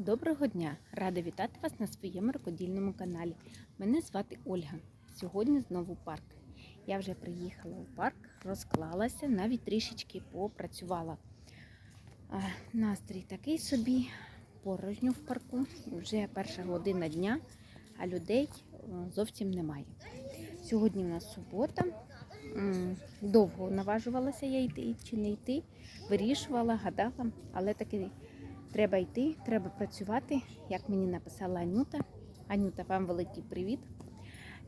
Доброго дня! Рада вітати вас на своєму рукодільному каналі. Мене звати Ольга. Сьогодні знову парк. Я вже приїхала у парк, розклалася, навіть трішечки попрацювала. Настрій такий собі, порожньо в парку. Вже перша година дня, а людей е, зовсім немає. Сьогодні у нас субота. Довго наважувалася я йти чи не йти, вирішувала, гадала, але таки Треба йти, треба працювати, як мені написала Анюта. Анюта, вам великий привіт.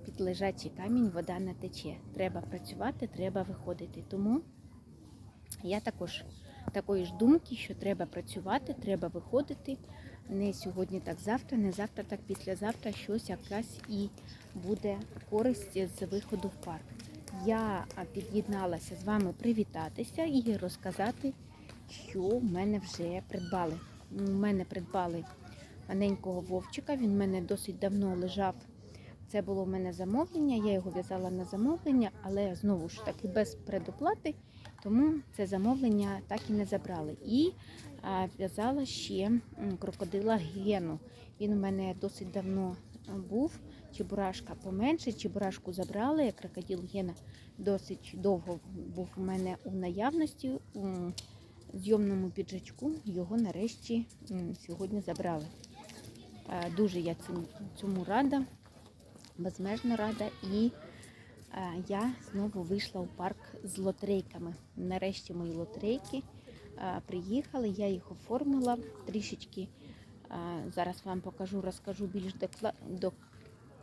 Під лежачий камінь вода не тече. Треба працювати, треба виходити. Тому я також такої ж думки, що треба працювати, треба виходити. Не сьогодні, так завтра, не завтра, так післязавтра щось якась і буде користь з виходу в парк. Я під'єдналася з вами привітатися і розказати, що в мене вже придбали. У мене придбали маленького вовчика. Він в мене досить давно лежав. Це було в мене замовлення. Я його в'язала на замовлення, але знову ж таки без предоплати, тому це замовлення так і не забрали. І в'язала ще крокодила Гену. Він у мене досить давно був. Чебурашка поменше, чебурашку забрали. а Крокодил Гена досить довго був у мене у наявності. Зйомному піджачку його нарешті сьогодні забрали. Е, Дуже я цьому рада, безмежно рада. І е, я знову вийшла у парк з лотерейками. Нарешті мої лотерейки е, приїхали, я їх оформила трішечки. Зараз вам покажу, розкажу більш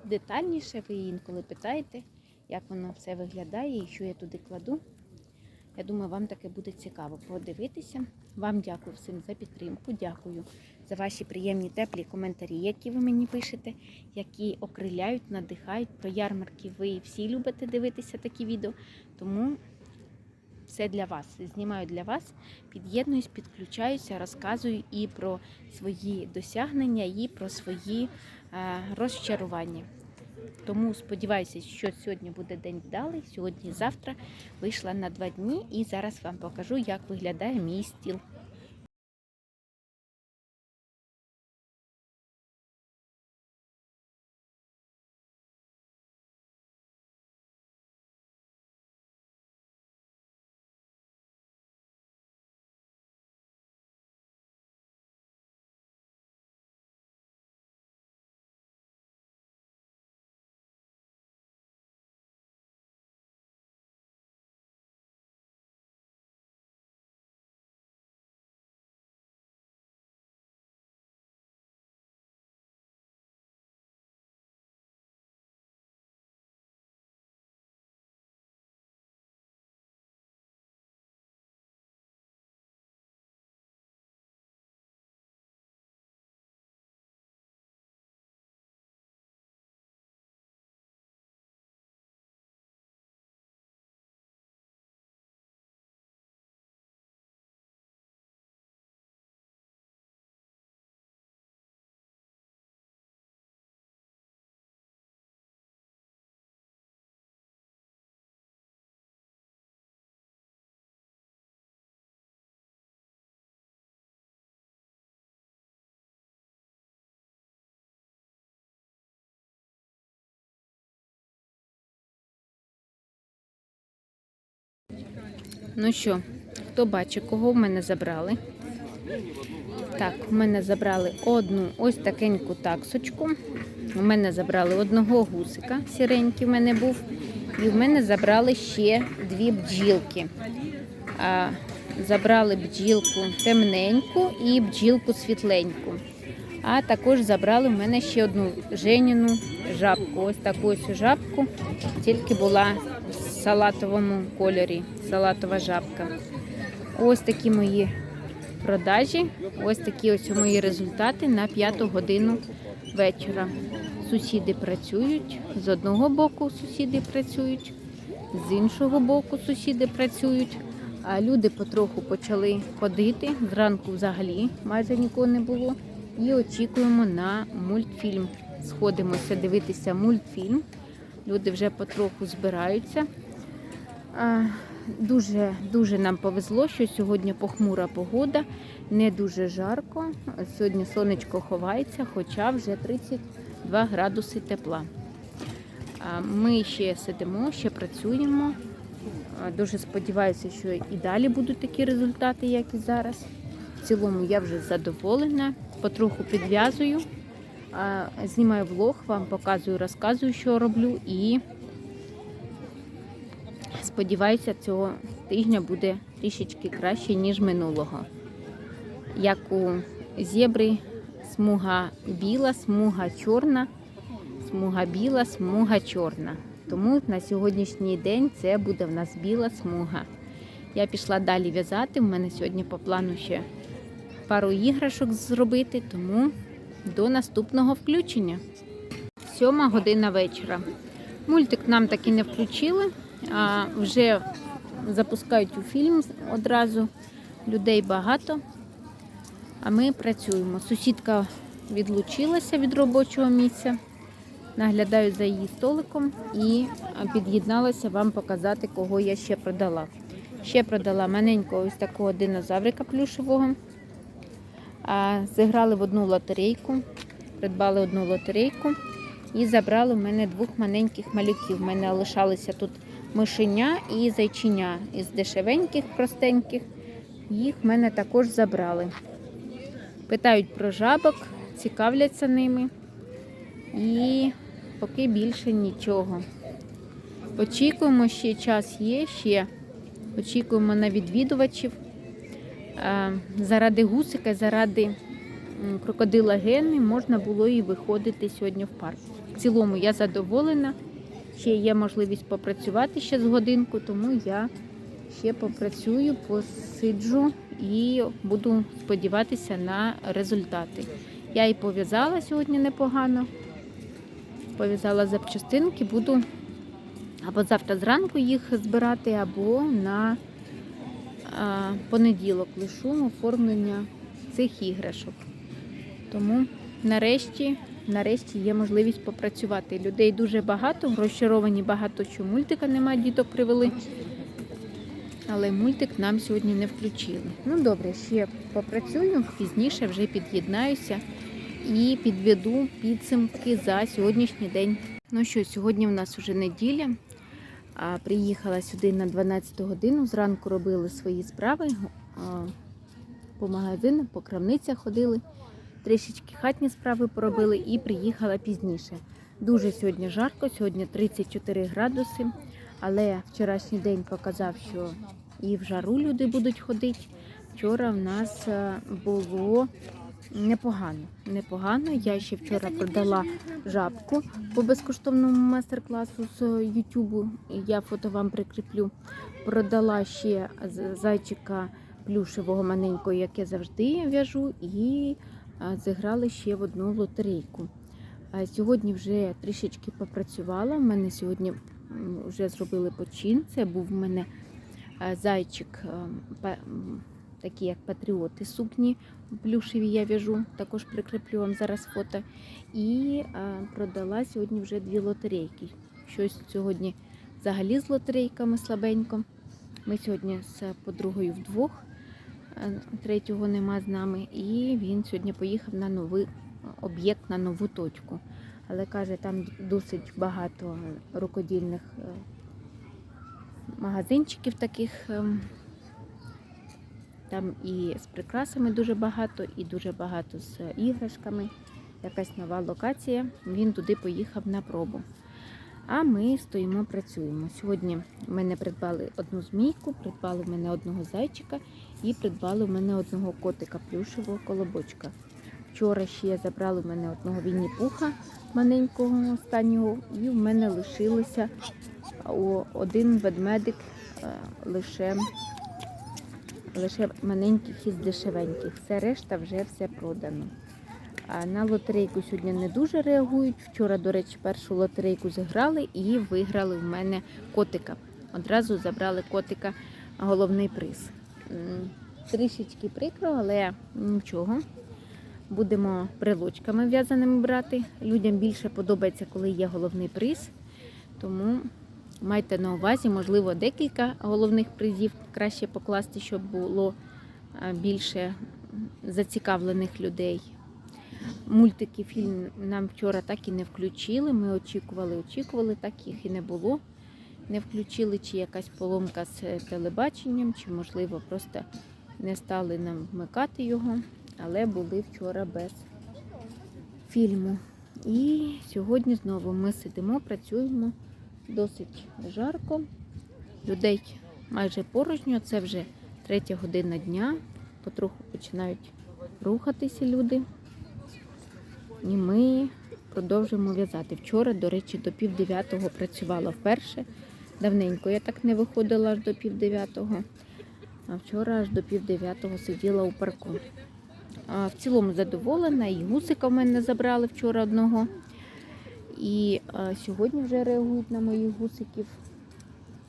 детальніше. Ви інколи питаєте, як воно все виглядає і що я туди кладу. Я думаю, вам таке буде цікаво подивитися. Вам дякую всім за підтримку. Дякую за ваші приємні теплі коментарі, які ви мені пишете, які окриляють, надихають про ярмарки. Ви всі любите дивитися такі відео. Тому все для вас. Знімаю для вас, під'єднуюсь, підключаюся, розказую і про свої досягнення, і про свої е, розчарування. Тому сподіваюся, що сьогодні буде день вдалий. Сьогодні-завтра вийшла на два дні і зараз вам покажу, як виглядає мій стіл. Ну що, хто бачить, кого в мене забрали? Так, в мене забрали одну ось такеньку таксочку. У мене забрали одного гусика, сіренький в мене був. І в мене забрали ще дві бджілки. А, забрали бджілку темненьку і бджілку світленьку. А також забрали в мене ще одну Женіну жабку. Ось таку ось жабку, тільки була салатовому кольорі, салатова жабка. Ось такі мої продажі. Ось такі ось мої результати на п'яту годину вечора. Сусіди працюють. З одного боку сусіди працюють, з іншого боку сусіди працюють. А люди потроху почали ходити. Зранку взагалі майже нікого не було. І очікуємо на мультфільм. Сходимося дивитися мультфільм. Люди вже потроху збираються. Дуже дуже нам повезло, що сьогодні похмура погода, не дуже жарко. Сьогодні сонечко ховається, хоча вже 32 градуси тепла. Ми ще сидимо, ще працюємо. Дуже сподіваюся, що і далі будуть такі результати, як і зараз. В цілому я вже задоволена, потроху підв'язую, знімаю влог, вам показую, розказую, що роблю, і сподіваюся, цього тижня буде трішечки краще, ніж минулого. Як у зебри, смуга біла, смуга чорна, смуга біла, смуга чорна. Тому на сьогоднішній день це буде в нас біла смуга. Я пішла далі в'язати. У мене сьогодні по плану ще пару іграшок зробити, тому до наступного включення. Сьома година вечора. Мультик нам таки не включили, а вже запускають у фільм одразу. Людей багато, а ми працюємо. Сусідка відлучилася від робочого місця. Наглядаю за її столиком і під'єдналася вам показати, кого я ще продала. Ще продала маленького ось такого динозаврика плюшевого. Зіграли в одну лотерейку, придбали одну лотерейку і забрали в мене двох маленьких малюків. У мене лишалися тут мишеня і зайчиня із дешевеньких, простеньких. Їх в мене також забрали. Питають про жабок, цікавляться ними. І поки більше нічого. Очікуємо, ще час є, ще очікуємо на відвідувачів. Заради гусика, заради крокодила Гени можна було і виходити сьогодні в парк. В цілому я задоволена. Ще є можливість попрацювати ще з годинку, тому я ще попрацюю, посиджу і буду сподіватися на результати. Я і пов'язала сьогодні непогано. Пов'язала запчастинки, буду або завтра зранку їх збирати, або на а, понеділок лишу оформлення цих іграшок. Тому нарешті, нарешті є можливість попрацювати. Людей дуже багато, розчаровані багато, що мультика немає, діток привели. Але мультик нам сьогодні не включили. Ну добре, ще попрацюю, пізніше вже під'єднаюся і підведу підсумки за сьогоднішній день. Ну що, сьогодні в нас вже неділя. А, Приїхала сюди на 12 годину. Зранку робили свої справи по магазинах, по крамницях ходили, трішечки хатні справи поробили і приїхала пізніше. Дуже сьогодні жарко, сьогодні 34 градуси, але вчорашній день показав, що і в жару люди будуть ходити. Вчора в нас було непогано. Непогано. Я ще вчора продала жабку по безкоштовному майстер-класу з Ютубу. Я фото вам прикріплю. Продала ще зайчика плюшевого маленького, як я завжди в'яжу, і зіграли ще в одну лотерейку. Сьогодні вже трішечки попрацювала. У мене сьогодні вже зробили почин. Це був у мене зайчик, такі як патріоти сукні плюшеві я в'яжу, також прикріплю вам зараз фото. І продала сьогодні вже дві лотерейки. Щось сьогодні взагалі з лотерейками слабенько. Ми сьогодні з подругою вдвох, третього нема з нами, і він сьогодні поїхав на новий об'єкт, на нову точку. Але каже, там досить багато рукодільних е, магазинчиків таких. ем, там і з прикрасами дуже багато, і дуже багато з іграшками. Якась нова локація. Він туди поїхав на пробу. А ми стоїмо, працюємо. Сьогодні в мене придбали одну змійку, придбали в мене одного зайчика і придбали в мене одного котика плюшевого колобочка. Вчора ще забрали в мене одного Вінні-Пуха маленького останнього, і в мене лишилося один ведмедик е, лише лише маленьких із дешевеньких. Все решта вже все продано. На лотерейку сьогодні не дуже реагують. Вчора, до речі, першу лотерейку зіграли і виграли в мене котика. Одразу забрали котика головний приз. М, Трішечки прикро, але нічого. Будемо брелочками в'язаними брати. Людям більше подобається, коли є головний приз. Тому Майте на увазі, можливо, декілька головних призів краще покласти, щоб було е, більше зацікавлених людей. Мультики, фільм нам вчора так і не включили. Ми очікували, очікували, так їх і не було. Не включили, чи якась поломка з е, телебаченням, чи, можливо, просто не стали нам вмикати його, але були вчора без фільму. І сьогодні знову ми сидимо, працюємо досить жарко. Людей майже порожньо, це вже третя година дня. Потроху починають рухатися люди. І ми продовжуємо в'язати. Вчора, до речі, до пів дев'ятого працювала вперше. Давненько я так не виходила аж до пів дев'ятого, а вчора аж до пів дев'ятого сиділа у парку. А в цілому задоволена, і гусика в мене забрали вчора одного. І а, сьогодні вже реагують на моїх гусиків.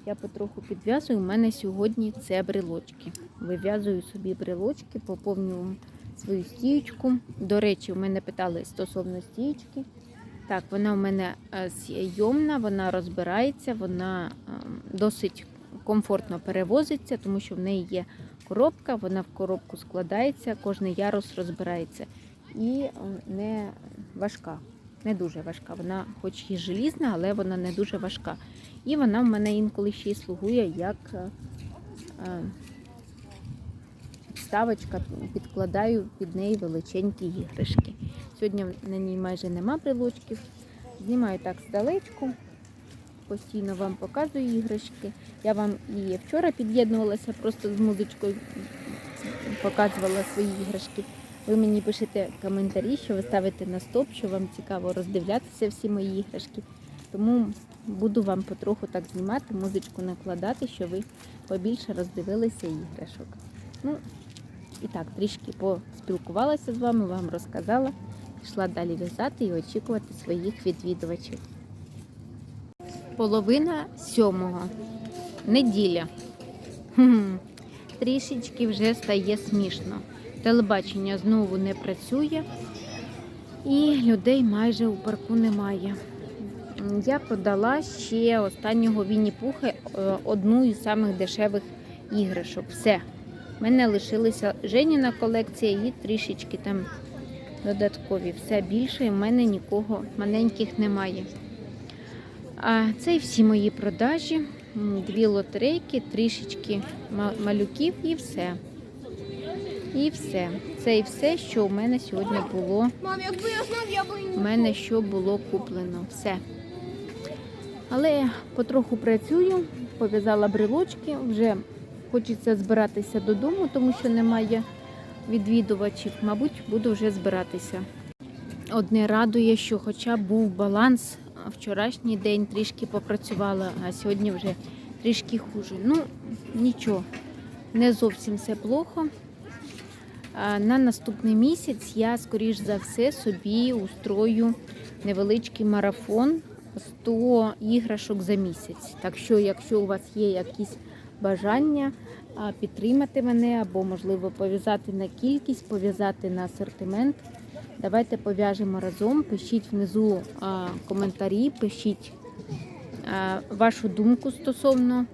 Я потроху підв'язую. У мене сьогодні це брелочки. Вив'язую собі брелочки, поповнюю свою стіючку. До речі, у мене питали стосовно стіючки. Так, вона у мене е, зйомна, вона розбирається, вона е, досить комфортно перевозиться, тому що в неї є коробка, вона в коробку складається, кожний ярус розбирається. І е, не важка, не дуже важка. Вона хоч і желізна, але вона не дуже важка. І вона в мене інколи ще й слугує як е, е, підставочка, підкладаю під неї величенькі іграшки. Сьогодні на ній майже нема брелочків. Знімаю так здалечку, постійно вам показую іграшки. Я вам і вчора під'єднувалася, просто з музичкою показувала свої іграшки. Ви мені пишете коментарі, що ви ставите на стоп, що вам цікаво роздивлятися всі мої іграшки. Тому буду вам потроху так знімати, музичку накладати, щоб ви побільше роздивилися іграшок. Ну, і так, трішки поспілкувалася з вами, вам розказала. Пішла далі в'язати і очікувати своїх відвідувачів. Половина сьомого. Неділя. Хм, Трішечки вже стає смішно. Телебачення знову не працює і людей майже у парку немає. Я продала ще останнього Вінні-Пуха е, одну із самих дешевих іграшок. Все. У мене лишилася Женіна колекція і трішечки там додаткові. Все більше в мене нікого маленьких немає. А це і всі мої продажі. Дві лотерейки, трішечки малюків і все. І все. Це і все, що у мене сьогодні було. Мам, якби я знав, я би У мене що було куплено. Все. Але потроху працюю, пов'язала брелочки, вже хочеться збиратися додому, тому що немає відвідувачів. Мабуть, буду вже збиратися. Одне радує, що хоча був баланс, вчорашній день трішки попрацювала, а сьогодні вже трішки хуже. Ну, нічого, не зовсім все плохо. На наступний місяць я, скоріш за все, собі устрою невеличкий марафон 100 іграшок за місяць. Так що, якщо у вас є якісь бажання підтримати мене або, можливо, пов'язати на кількість, пов'язати на асортимент, давайте пов'яжемо разом. Пишіть внизу коментарі, пишіть вашу думку стосовно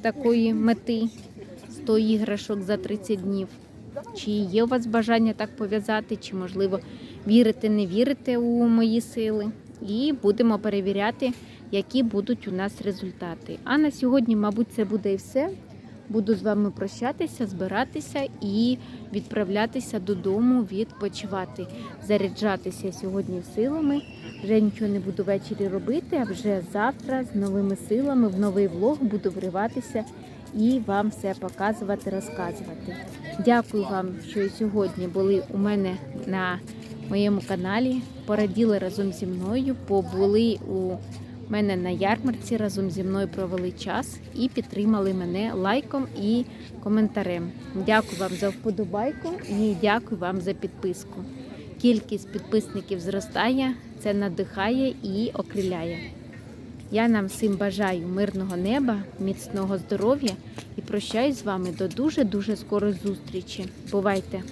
такої мети 100 іграшок за 30 днів. Чи є у вас бажання так пов'язати, чи, можливо, вірите, не вірите у мої сили. І будемо перевіряти, які будуть у нас результати. А на сьогодні, мабуть, це буде і все. Буду з вами прощатися, збиратися і відправлятися додому відпочивати, заряджатися сьогодні силами. Вже нічого не буду ввечері робити, а вже завтра з новими силами в новий влог буду вриватися і вам все показувати, розказувати. Дякую вам, що сьогодні були у мене на моєму каналі. Пораділи разом зі мною, побули у мене на ярмарці, разом зі мною провели час і підтримали мене лайком і коментарем. Дякую вам за вподобайку і дякую вам за підписку. Кількість підписників зростає, це надихає і окриляє. Я нам всім бажаю мирного неба, міцного здоров'я і прощаюсь з вами до дуже-дуже скорої зустрічі. Бувайте!